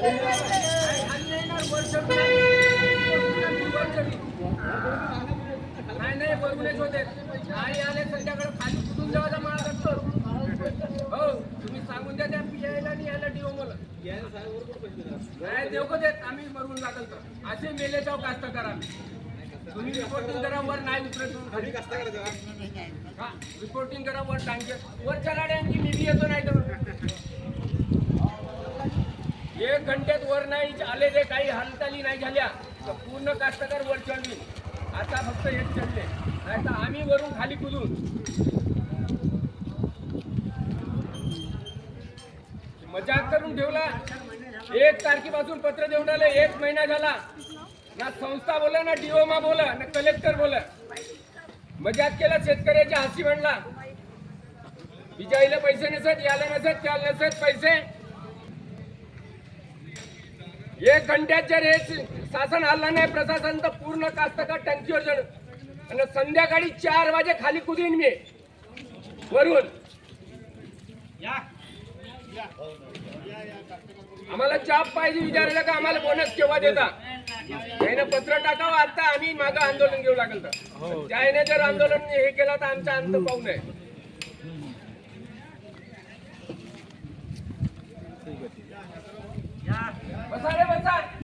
नाही नाही. नाही आले खाली हो तुम्ही सांगून द्या त्या पियायला नाही देऊ का देत आम्ही मरून लागल तर असे मेले जाऊ कास्त करा तुम्ही रिपोर्टिंग करा वर नाही उतरत रिपोर्टिंग करा वर टांगे वर चलाड्यांची निधी येतो नाही तर एक घंट्यात वर नाही आले ते काही हालचाली नाही झाल्या तर पूर्ण कास्तकार वर चढली. आता फक्त हेच चढले. नाही तर आम्ही वरून खाली कुदून मजाक करून ठेवला. एक तारखेपासून पत्र देऊन आले एक महिना झाला. ना संस्था बोला ना डिओमा बोला ना कलेक्टर बोला मजाक केला शेतकऱ्याच्या हाती म्हणला. बिचारीला पैसे नसत याला नसत त्याला नसत पैसे. एक घंट्याच्या रेस शासन आला नाही प्रशासन तर पूर्ण कास्तकार टंकीवर जण. आणि संध्याकाळी चार वाजे खाली कुदीन मी. वरून. आम्हाला चाप पाहिजे विचारलं का आम्हाला बोनस केव्हा देता? त्याने पत्र टाकावं आता आम्ही मागं आंदोलन घेऊ लागल तर. त्याने जर आंदोलन हे केलं तर आमचा अंत पाहू नये. बसा रे